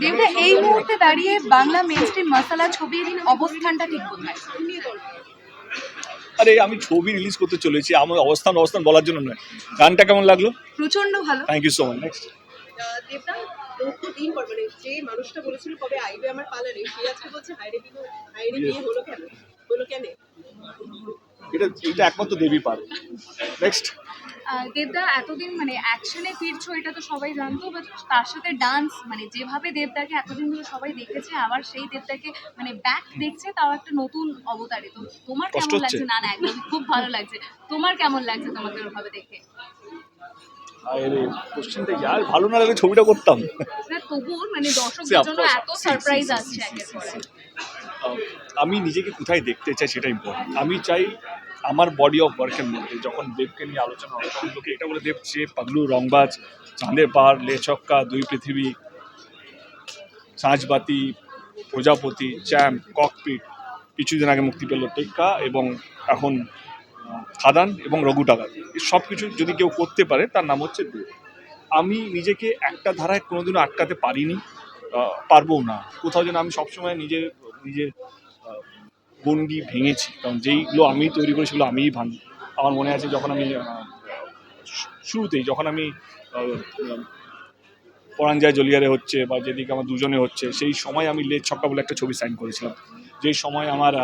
দেবদা এই মুহূর্তে দাঁড়িয়ে বাংলা মেন স্ট্রিম মশালা ছবির অবস্থানটা ঠিক কোথায়? আরে আমি ছবি রিলিজ করতে চলেছি। আমার অবস্থান অবস্থান বলার জন্য নয়। গানটা কেমন লাগল? প্রচণ্ড ভালো। Thank you so much next দেবদা বহু পর মানে যে মানুষটা বলেছিল কবে আইবে আমার পালা নেই সে আজকে বলছে হাইরে বিয়ে হাইরে বিয়ে হলো কেন? হলো কেন? এটা এটা একমাত্র দেবী পারে। নেক্সট দেবদা এতদিন মানে অ্যাকশনে ফিরছো এটা তো সবাই জানতো বাট তার সাথে ডান্স মানে যেভাবে দেবদাকে এতদিন ধরে সবাই দেখেছে আবার সেই দেবদাকে মানে ব্যাক দেখছে তাও একটা নতুন অবতারে। তো তোমার কেমন লাগছে? না না একদম খুব ভালো লাগছে। তোমার কেমন লাগছে তোমাকে ওভাবে দেখে? আরে কোশ্চেনটা ইয়ার ভালো না লাগলে ছবিটা করতাম। না তবুও মানে দর্শকদের জন্য এত সারপ্রাইজ আসছে একের পর আমি নিজেকে কোথায় দেখতে চাই সেটা ইম্পর্টেন্ট আমি চাই আমার বডি অফ ওয়ার্কের মধ্যে যখন দেবকে নিয়ে আলোচনা হয় তখন লোকে এটা বলে দেব সে পাগলু রংবাজ চাঁদের পাহাড় লেচক্কা দুই পৃথিবী সাঁঝবাতি প্রজাপতি চ্যাম্প ককপিট কিছুদিন আগে মুক্তি পেল টেক্কা এবং এখন খাদান এবং রঘু টাকা সব কিছু যদি কেউ করতে পারে তার নাম হচ্ছে দেব। আমি নিজেকে একটা ধারায় কোনোদিনও আটকাতে পারিনি আহ, পারবও না। কোথাও যেন আমি সবসময় নিজের নিজের গণ্ডি ভেঙেছি। কারণ যেইগুলো আমি তৈরি করি সেগুলো আমিই ভাঙি। আমার মনে আছে যখন আমি শুরুতেই যখন আমি পরাঞ্জয় জলিয়ারে হচ্ছে বা যেদিকে আমার দুজনে হচ্ছে, সেই সময় আমি লেজ ছক্কা বলে একটা ছবি সাইন করেছিলাম। যেই সময় আমার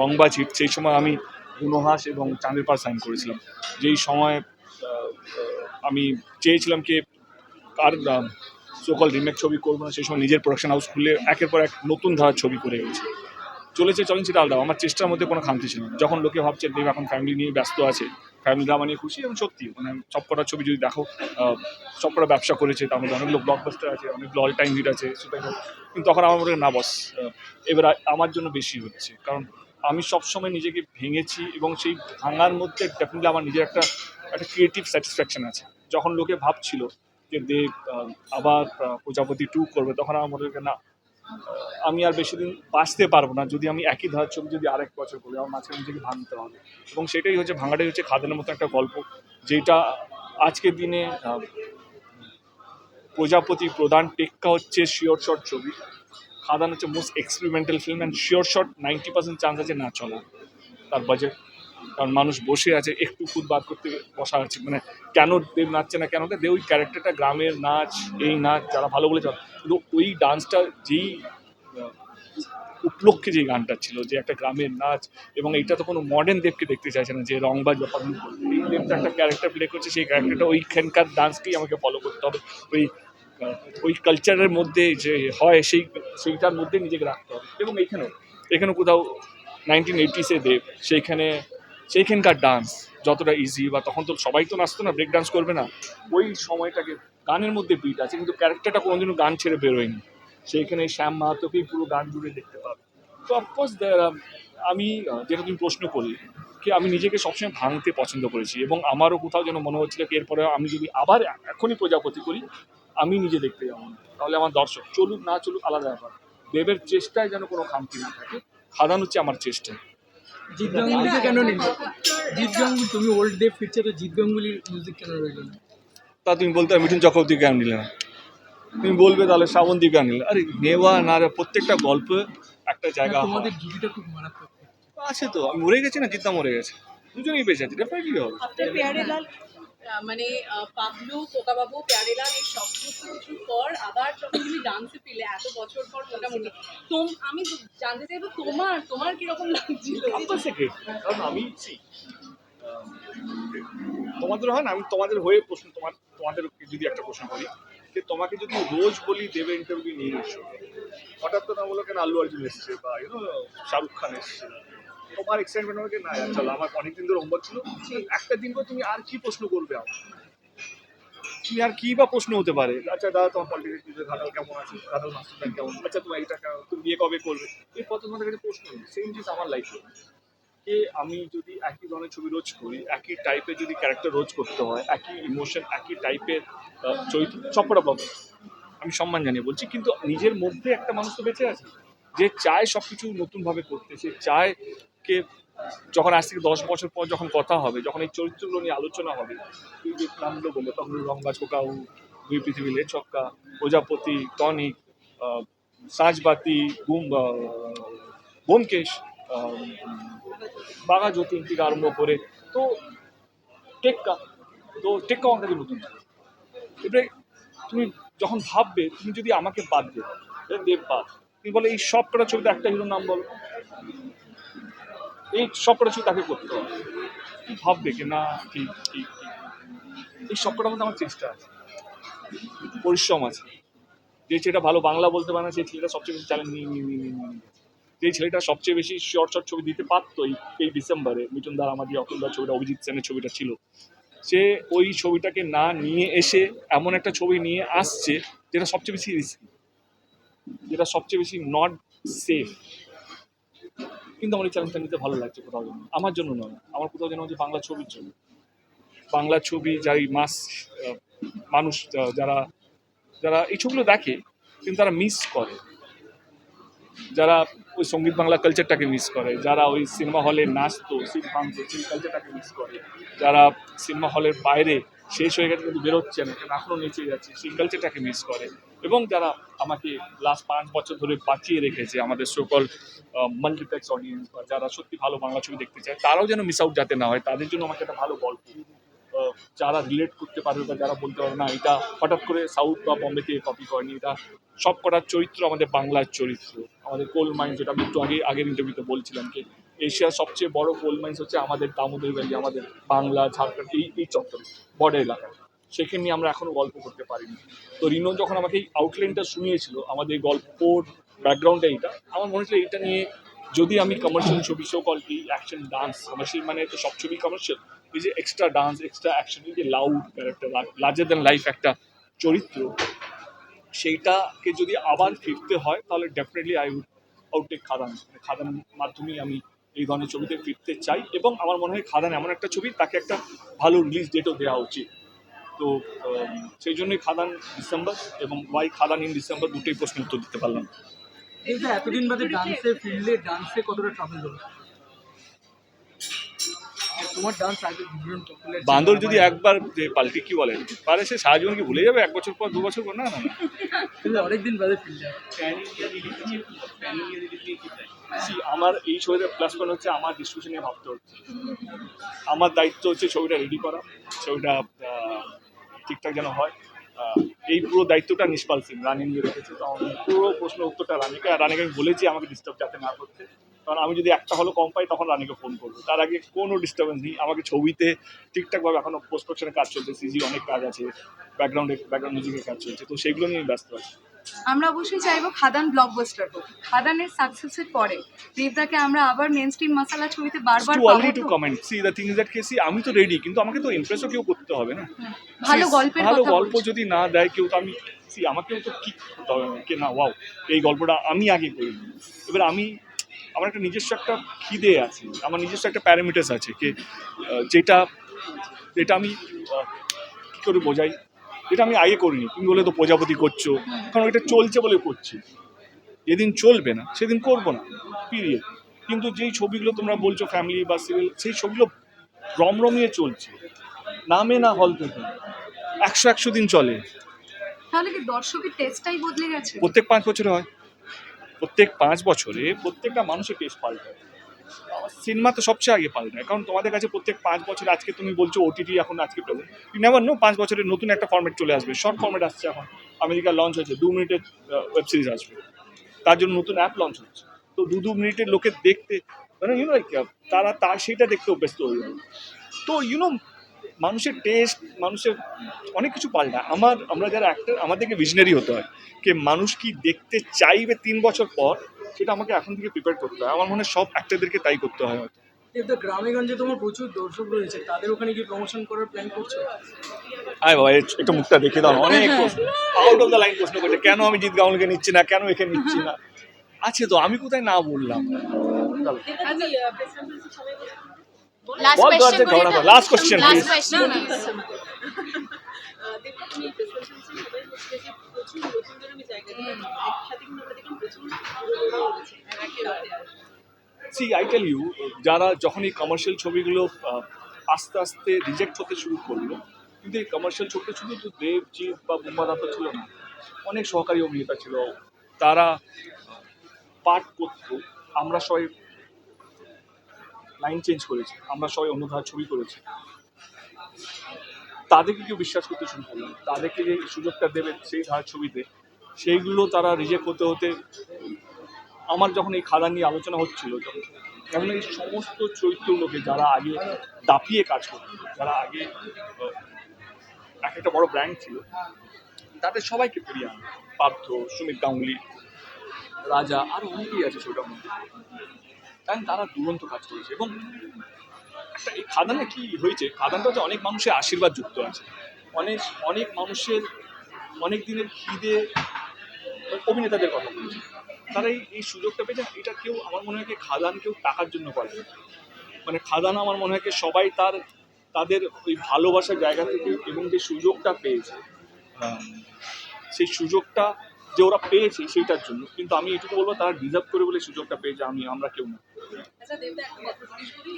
রংবাজ হিট সেই সময় আমি গুণহাস এবং চাঁদের পাড় সাইন করেছিলাম। যেই সময় আমি চেয়েছিলাম কি, কার সকল রিমেক ছবি করব না, সেই সময় নিজের প্রোডাকশন হাউস খুলে একের পর এক নতুন ধারার ছবি করে গেছে চলেছে চলেন সেটা আলাদা আমার চেষ্টার মধ্যে কোনো খামতি ছিল না। যখন লোকে ভাবছে দেব এখন ফ্যামিলি নিয়ে ব্যস্ত আছে ফ্যামিলি ড্রামা নিয়ে খুশি? এবং সত্যি মানে সব কটা ছবি যদি দেখো সব কটা ব্যবসা করেছে, তার মধ্যে অনেকগুলো ব্লকবাস্টার আছে, অনেকগুলো অল টাইম হিট আছে কিন্তু তখন আমার মনে না বস এবার আমার জন্য বেশি হচ্ছে। কারণ আমি সবসময় নিজেকে ভেঙেছি এবং সেই ভাঙার মধ্যে ডেফিনেটলি আমার নিজের একটা একটা ক্রিয়েটিভ স্যাটিসফ্যাকশন আছে। যখন লোকে ভাবছিল যে দেব আবার প্রজাপতি টু করবে, তখন আমার মনে হয় না আমি আর বেশি দিন বাঁচতে পারব না। যদি আমি একই ধারার ছবি যদি আরেক বছর করি, আমার মাঝখানে নিজেকে ভাঙতে হবে। এবং সেটাই হচ্ছে, ভাঙাটাই হচ্ছে খাদানের মতো একটা গল্প, যেটা আজকের দিনে প্রজাপতি প্রধান টেক্কা হচ্ছে শিওর শট ছবি। খাদান হচ্ছে most experimental film and sure shot ninety percent chance আছে না চলা তার বাজেট কারণ মানুষ বসে আছে, একটু খুদ বাদ করতে বসা আছে মানে কেন দেব নাচছে না, কেন দেব? ওই ক্যারেক্টারটা গ্রামের নাচ, এই নাচ, যারা ভালো বলে চলে কিন্তু ওই ডান্সটা যেই উপলক্ষে যে গানটা ছিল, যে একটা গ্রামের নাচ, এবং এইটা তো কোনো মডার্ন দেবকে দেখতে চাইছে না, যে রংবাজ বা পাগলু এই দেবটা একটা ক্যারেক্টার প্লে করছে, সেই ক্যারেক্টারটা ওইখানকার ডান্সকেই আমাকে ফলো করতে হবে। ওই ওই কালচারের মধ্যে যে হয়, সেই, সেইটার মধ্যে নিজেকে রাখতে হবে। এবং এইখানেও এখানে কোথাও নাইনটিন এইটিসে দেব, সেইখানে সেইখানকার ডান্স যতটা ইজি বা তখন তো সবাই তো নাচতো না ব্রেক ডান্স করবে না। ওই সময়টাকে গানের মধ্যে বিট আছে, কিন্তু ক্যারেক্টারটা কোনোদিনও গান ছেড়ে বেরোয়নি। সেইখানে শ্যাম মাহাতোকেই পুরো গান জুড়ে দেখতে পাবে। তো অফকোর্স আমি যেটা তুমি প্রশ্ন করলে, কি আমি নিজেকে সবসময় ভাঙতে পছন্দ করেছি এবং আমারও কোথাও যেন মনে হচ্ছিল কি এরপরে আমি যদি আবার এখনই প্রজাপতি করি, আমি নিজে দেখতে যাব। তাহলে আমার দর্শক, চলুক না চলুক, আলাদা ব্যাপার। দেবের চেষ্টায় যেন কোনো খামতি না থাকে, খাদান হচ্ছে আমার চেষ্টা। জিৎ গাঙ্গুলিকে কেন নিল? জিৎ গাঙ্গুলি তুমি ওল্ড ডে ফিরছে তো জিৎ গাঙ্গুলির মিউজিক কেন রইল না তা তুমি বলতে মিঠুন চক্রবর্তী কেন নিলে না? তুমি বলবে তাহলে শ্রাবন্তী কেন নিলে? আরে নেওয়া না রে, প্রত্যেকটা গল্প একটা জায়গা। তোমাদের জুটিটা খুব মারাত্মক। আছে তো আমি মরে গেছি না জিদ্দা মরে গেছে। দুজনেই বেঁচে আছে ডেফিনেটলি হবে মানে পাবলু, কোকাবাবু, প্যারেলাল, এই সব কিছু কিছুর পর আবার যখন তুমি ডান্সে পেলে এত বছর পর মোটামুটি। তোম, আমি জানতে চাইব তোমার তোমার কীরকম লাগছিল? কারণ আমি তোমাদের হয় না? আমি তোমাদের হয়ে প্রশ্ন, তোমার তোমাদের যদি একটা প্রশ্ন করি, যে তোমাকে যদি রোজ বলি দেবে ইন্টারভিউ নিয়ে এসো। হঠাৎ তো না বলো কেন আল্লু অর্জুন এসছে বা ইউনো শাহরুখ খান এসছে। তোমার এক্সাইটমেন্ট হবে কি? না চলো আমার অনেকদিন ধরে হোমওয়ার্ক ছিল। একটা দিন পর তুমি আর কি প্রশ্ন করবে আমার তুমি আর কি বা প্রশ্ন হতে পারে? আচ্ছা দাদা তোমার পলিটিক্স ঘাটাল কেমন আছে? ঘাটাল মাস্টার প্ল্যান কেমন? আচ্ছা তোমার কেমন? তুমি বিয়ে কবে করবে? এই কত তোমাদের কাছে প্রশ্ন সেম জিনিস আমার লাইফে যে আমি যদি একই ধরনের ছবি রোজ করি একই টাইপের যদি ক্যারেক্টার রোজ করতে হয় একই ইমোশন একই টাইপের চরিত্র সবকটা পাবো আমি সম্মান জানিয়ে বলছি কিন্তু নিজের মধ্যে একটা মানুষ তো বেঁচে আছে। যে চায় সব কিছু নতুনভাবে করতে সে চায় কে যখন আজ থেকে দশ বছর পর যখন কথা হবে যখন এই চরিত্রগুলো নিয়ে আলোচনা হবে তুই নামগুলো বলল তখন রংবাজ কোকাউ দুই Prithibi Le Chhakka Projapoti Tonic Sajbati Boom ah, Byomkesh Bagha Jatin থেকে আরম্ভ করে তো টেক্কা তো টেক্কা আমার কাছে নতুন এবারে তুমি যখন ভাববে তুমি যদি আমাকে বাদ দেব বাদ তুমি বলে এই সব কটা ছবিতে একটা হিরোর নাম বলো। এই সব কটা ছবি তাকে করতে হবে। ভাববে কি না ঠিক ঠিক এই সব কটার মধ্যে আমার চেষ্টা আছে। পরিশ্রম আছে। যে ছেলেটা ভালো বাংলা বলতে পারে না সেই ছেলেটা সবচেয়ে বেশি চ্যালেঞ্জ নিয়ে নিয়ে নিয়ে নিয়ে। যে ছেলেটা সবচেয়ে বেশি শর্ট শর্ট ছবি দিতে পারতো এই ডিসেম্বরে মিঠুন দার আমাদের অতুলদার ছবিটা অভিজিৎ সেনের ছবিটা ছিল। সে ওই ছবিটাকে না নিয়ে এসে এমন একটা ছবি নিয়ে আসছে যেটা সবচেয়ে বেশি রিস্কি যেটা সবচেয়ে বেশি নট সেফ কিন্তু আমার এই চ্যালেঞ্জটা নিতে ভালো লাগছে কোথাও যেন। আমার জন্য নয়, আমার কোথাও যেন হচ্ছে বাংলা ছবির জন্য। বাংলা ছবি যাই মাস মানুষ যারা যারা এই ছবিগুলো দেখে, কিন্তু তারা মিস করে। যারা ওই সংগীত বাংলা কালচারটাকে মিস করে, যারা ওই সিনেমা হলে নাচতো সিট ভাঙতো সেই কালচারটাকে মিস করে, যারা সিনেমা হলের বাইরে শেষ হয়ে গেছে কিন্তু বেরোচ্ছে না এখনও নেচে যাচ্ছে, সেই কালচারটাকে মিস করে। এবং যারা আমাকে লাস্ট পাঁচ বছর ধরে বাঁচিয়ে রেখেছে আমাদের সকল মাল্টিপ্লেক্স অডিয়েন্স বা যারা সত্যি ভালো বাংলা ছবি দেখতে চায়, তারাও যেন মিস আউট যাতে না হয়, তাদের জন্য আমাকে একটা ভালো গল্প। যারা রিলেট করতে পারবে বা যারা বলতে পারবে, না, এটা হঠাৎ করে সাউথ বা বম্বে থেকে কপি করেনি, এটা সব কটার চরিত্র আমাদের বাংলার চরিত্র। আমাদের কোল মাইন্স যেটা আমি একটু আগে, আগের ইন্টারভিউতে বলছিলাম কি এশিয়ার সবচেয়ে বড় কোল মাইন্স হচ্ছে আমাদের দামোদর ভ্যালি, আমাদের বাংলা, ঝাড়খণ্ড, এই এই চত্বরে, বর্ডার এলাকা সেখানে নিয়ে আমরা এখনও গল্প করতে পারিনি। তো রিনো যখন আমাকে এই আউটলাইনটা শুনিয়েছিল, আমাদের গল্পর ব্যাকগ্রাউন্ডটা এইটা, আমার মনে হচ্ছিল এটা নিয়ে যদি আমি কমার্শিয়াল ছবি শো কল কি অ্যাকশন ডান্স কমার্শিয়াল মানে তো সব ছবি কমার্শিয়াল এই যে এক্সট্রা ডান্স এক্সট্রা অ্যাকশন এই যে loud character larger than life একটা চরিত্র, সেইটাকে যদি আবার ফিরতে হয়, তাহলে definitely I would outtake Khadaan. মানে খাদানের মাধ্যমেই আমি এই ধরনের ছবিতে ফিরতে চাই এবং আমার মনে হয় খাদান এমন একটা ছবি, তাকে একটা ভালো রিলিজ ডেটও দেওয়া উচিত। তো সেই জন্যই খাদান ডিসেম্বর এবং ওয়াই খাদান ইন ডিসেম্বর দুটোই প্রশ্ন উত্তর দিতে পারলাম। এই যে এতদিন বাদে ডান্সে ফিরলে ডান্সে কতটা ট্রাভেল হলো? বান্দর যদি একবার যে পাল্টি কি বলে পারে সে সারা জীবন কি ভুলে যাবে? এক বছর পর দু বছর পর? না অনেকদিন বাদে আমার এই ছবিটা প্লাস পয়েন্ট হচ্ছে আমার ডিস্ট্রিবিউশন নিয়ে ভাবতে হচ্ছে। আমার দায়িত্ব হচ্ছে ছবিটা রেডি করা ছবিটা ঠিকঠাক যেন হয় এই পুরো দায়িত্বটা নিষ্পাল সিং রানি নিয়ে রেখেছে, তো পুরো প্রশ্ন উত্তরটা রানিকে, আর রানিকে আমি বলেছি আমাকে ডিস্টার্ব যাতে না করতে। কারণ আমি যদি একটা হলো কম পাই, তখন রানিকে ফোন করব। তার আগে কোনো ডিস্টার্বেন্স নেই। আমাকে ছবিতে ঠিকঠাকভাবে এখনও পোস্ট প্রোডাকশনের কাজ চলছে সিজি অনেক কাজ আছে ব্যাকগ্রাউন্ডে ব্যাকগ্রাউন্ড মিউজিকের কাজ চলছে, তো সেইগুলো নিয়ে ব্যস্ত আছি। আমরা অবশ্যই চাইব খাদান ব্লকবাস্টার হোক। খাদানের সাকসেসের পরে দেবদাকে আমরা আবার মেন স্ট্রিম মশালা ছবিতে বারবার পাবো to comment see the thing is that কেসি আমি তো রেডি কিন্তু আমাকে তো ইমপ্রেসও কেউ করতে হবে না। ভালো গল্পের ভালো গল্প যদি না দেয় কেউ তো আমি সি আমাকেও তো কি করতে হবে? কে না ওয়াও এই গল্পটা আমি আগে করি এবার আমি আমার একটা নিজস্ব একটা খিদে আছে। আমার নিজস্ব একটা প্যারামিটার্স আছে কে যেটা যেটা আমি কি করে বোঝাই? যেটা আমি আগে করিনি। তুমি বলে তো প্রজাপতি করছ। কারণ এটা চলছে বলে করছি। যেদিন চলবে না সেদিন করব না। পিরিয়ড কিন্তু যেই ছবিগুলো তোমরা বলছো ফ্যামিলি বা সিরিয়াল সেই ছবিগুলো রমরমিয়ে চলছে। নামে না হল থেকে। একশো একশো দিন চলে। তাহলে কি দর্শকের টেস্টটাই বদলে গেছে? প্রত্যেক পাঁচ বছরে হয়। প্রত্যেক পাঁচ বছরে প্রত্যেকটা মানুষের টেস্ট পাল্টায়। সিনেমা তো সবচেয়ে আগে পাল্টায় কারণ তোমাদের কাছে প্রত্যেক পাঁচ বছর আজকে তুমি বলছো ওটিটি এখন আজকে প্রেজেন্ট নেভার নো পাঁচ বছরের নতুন একটা ফর্মেট চলে আসবে। শর্ট ফর্মেট আসছে এখন। আমেরিকা লঞ্চ হয়েছে, দু মিনিটের ওয়েব সিরিজ আসবে। তার জন্য নতুন অ্যাপ লঞ্চ হচ্ছে। তো দু দু মিনিটের লোকে দেখতে মানে ইউনো তারা, তার সেটা দেখতে অভ্যস্ত হয়ে যাবে তো ইউনো মানুষের টেস্ট মানুষের অনেক কিছু পাল্টায় আমার, আমরা যারা অ্যাক্টার আমাদেরকে ভিশনারি হতে হয়। যে মানুষ কি দেখতে চাইবে তিন বছর পর সেটা আমাকে এখন থেকে প্রিপেয়ার করতে হয়। আমার মনে হয় সব অ্যাক্টারদেরকে তাই করতে হয়। হয়তো কিন্তু গ্রামে গঞ্জে তোমার প্রচুর দর্শক রয়েছে। তাদের ওখানে কি প্রমোশন করার প্ল্যান করছ? আয় বাবা একটু মুখটা দেখে দাও। অনেক প্রশ্ন আউট অফ দ্য লাইন প্রশ্ন করছে। কেন আমি জিৎ গাউনকে নিচ্ছি না? কেন একে নিচ্ছি না? আছে তো আমি কোথায় না বললাম? আচ্ছা লাস্ট কোশ্চেন প্লিজ প্রচুর জায়গা একসাথে সি আই টেল ইউ যারা যখন এই কমার্শিয়াল ছবিগুলো আস্তে আস্তে রিজেক্ট হতে শুরু করল, কিন্তু এই কমার্শিয়াল ছবিটা শুধু তো দেবজিৎ বা বুম্বা ছিল না, অনেক সহকারী অভিনেতা ছিল। তারা পাঠ করতো, আমরা সবাই লাইন চেঞ্জ করেছি, আমরা সবাই অন্য ধারা ছবি করেছি। তাদেরকে কেউ বিশ্বাস করতে শুরু করলাম তাদেরকে যে সুযোগটা দেবে সেই ধারার ছবিতে সেইগুলো তারা রিজেক্ট হতে হতে আমার যখন এই খাদান নিয়ে আলোচনা হচ্ছিল তখন এই সমস্ত চরিত্রগুলোকে যারা আগে দাপিয়ে কাজ করতো, যারা আগে এক একটা বড় ব্র্যান্ড ছিল, তাদের সবাইকে ফিরিয়ে আনা। পার্থ, সুমিত গাঙ্গুলি, রাজা, আর অনেকেই আছে সেটার মধ্যে। কারণ তারা দুরন্ত কাজ করেছে এবং একটা এই খাদানে কি হয়েছে, খাদানটা হচ্ছে অনেক মানুষের আশীর্বাদ যুক্ত আছে। অনেক অনেক মানুষের অনেক দিনের খিদে অভিনেতাদের কথা বলছি। তারা এই সুযোগটা পেয়েছে এটা কেউ আমার মনে হয় খাদান কেউ টাকার জন্য করে মানে খাদান আমার মনে হয় সবাই তার তাদের ওই ভালোবাসার জায়গা থেকে এবং যে সুযোগটা পেয়েছে সেই সুযোগটা যে ওরা পেয়েছে সেইটার জন্য। কিন্তু আমি এটুকু বলব তারা ডিজার্ভ করে বলে সুযোগটা পেয়েছে আমি আমরা কেউ না। আচ্ছা দেবদা একটা কথা জিজ্ঞেস করি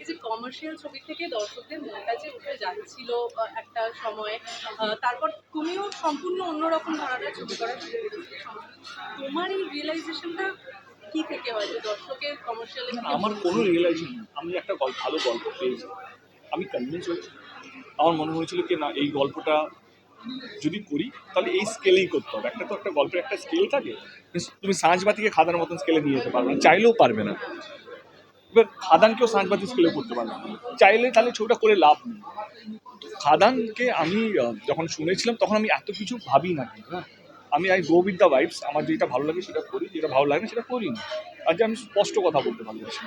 এই যে কমার্শিয়াল ছবি থেকে দর্শকদের মনটা যে উঠে যাচ্ছিল একটা সময় তারপর তুমিও সম্পূর্ণ অন্যরকম ধরনের ছবি করার তোমার এই রিয়েলাইজেশনটা কি থেকে হয় যে দর্শকের কমার্শিয়ালে আমার কোনো রিয়েলাইজেশন নেই। আমি একটা ভালো গল্প পেয়েছি। আমি কনভিন্স হয়েছি। আমার মনে হয়েছিল কি না এই গল্পটা যদি করি তাহলে এই স্কেলেই করতে হবে। একটা তো একটা গল্পের একটা স্কেল থাকে তুমি সাঁঝবাতিকে খাদার মতন স্কেলে নিয়ে যেতে পারবে না চাইলেও পারবে না। এবার খাদানকেও সাঁঝবাতি স্কেলে করতে পারবে না। চাইলে তাহলে ছবিটা করে লাভ নেই। খাদানকে আমি যখন শুনেছিলাম তখন আমি এত কিছু ভাবি না কিন্তু, হ্যাঁ। আমি I go with the vibes আমার যেটা ভালো লাগে সেটা করি যেটা ভালো লাগে না সেটা করি না। আর যে আমি স্পষ্ট কথা বলতে ভালোবাসি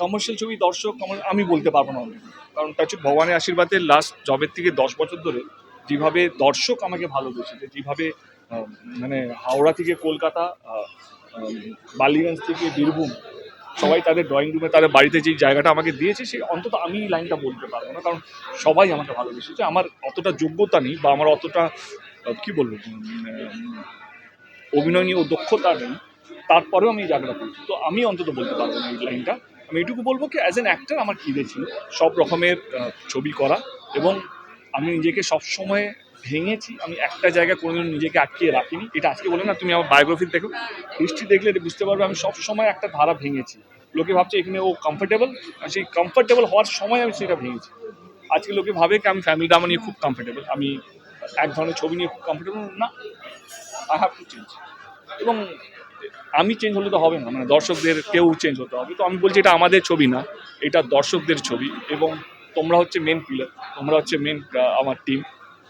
কমার্শিয়াল ছবি দর্শক আমি বলতে পারব না। কারণ তার ভগবানের আশীর্বাদে লাস্ট জবের থেকে দশ বছর ধরে যেভাবে দর্শক আমাকে ভালোবেসেছে যেভাবে মানে হাওড়া থেকে কলকাতা বালিগঞ্জ থেকে বীরভূম, সবাই তাদের ড্রয়িং রুমে তাদের বাড়িতে যে জায়গাটা আমাকে দিয়েছে, সে অন্তত আমি লাইনটা বলতে পারব না। কারণ সবাই আমাকে ভালোবেসেছে আমার অতটা যোগ্যতা নেই বা আমার অতটা কি বলব অভিনয় নিয়ে ও দক্ষতা নেই, তারপরেও আমি এই জায়গাটা করছি। তো আমি অন্তত বলতে পারব না এই লাইনটা আমি এটুকু বলব কি অ্যাজ অ্যান অ্যাক্টার আমার খিদে ছিল? সব রকমের ছবি করা এবং আমি নিজেকে সবসময় ভেঙেছি, আমি একটা জায়গায় কোনোদিন নিজেকে আটকিয়ে রাখিনি। এটা আজকে বলে না, তুমি আমার বায়োগ্রাফি দেখো হিস্ট্রি দেখলে এটা বুঝতে পারবে, আমি সবসময় একটা ধারা ভেঙেছি। লোকে ভাবছে এখানে ও কমফোর্টেবল আর সেই কমফোর্টেবল হওয়ার সময় আমি সেটা ভেঙেছি। আজকে লোকে ভাবে কি আমি ফ্যামিলি ড্রামা নিয়ে খুব কমফোর্টেবল আমি এক ধরনের ছবি নিয়ে খুব কমফোর্টেবল না। আই হ্যাভ টু চেঞ্জ এবং আমি চেঞ্জ হলে তো হবে না মানে দর্শকদের কেউ চেঞ্জ হতে হবে। তো আমি বলছি এটা আমাদের ছবি না, এটা দর্শকদের ছবি। এবং তোমরা হচ্ছে মেন পিলার তোমরা হচ্ছে মেন আমার টিম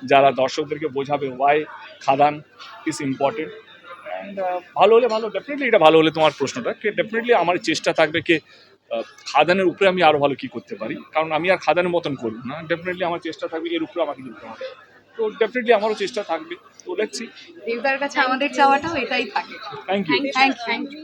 যারা দর্শকদেরকে বোঝাবে why Khadaan is important and ভালো হলে ভালো ডেফিনেটলি এটা ভালো হলে তোমার প্রশ্নটা কে ডেফিনেটলি আমার চেষ্টা থাকবে কে খাদানের উপরে আমি আরও ভালো কী করতে পারি কারণ আমি আর খাদানের মতন করব না ডেফিনেটলি আমার চেষ্টা থাকবে এর উপরে আমাকে দিতে হবে। তো ডেফিনেটলি আমারও চেষ্টা থাকবে। তো দেখছি দেবদার কাছে আমাদের চাওয়াটাও এটাই থাকে। Thank you thank you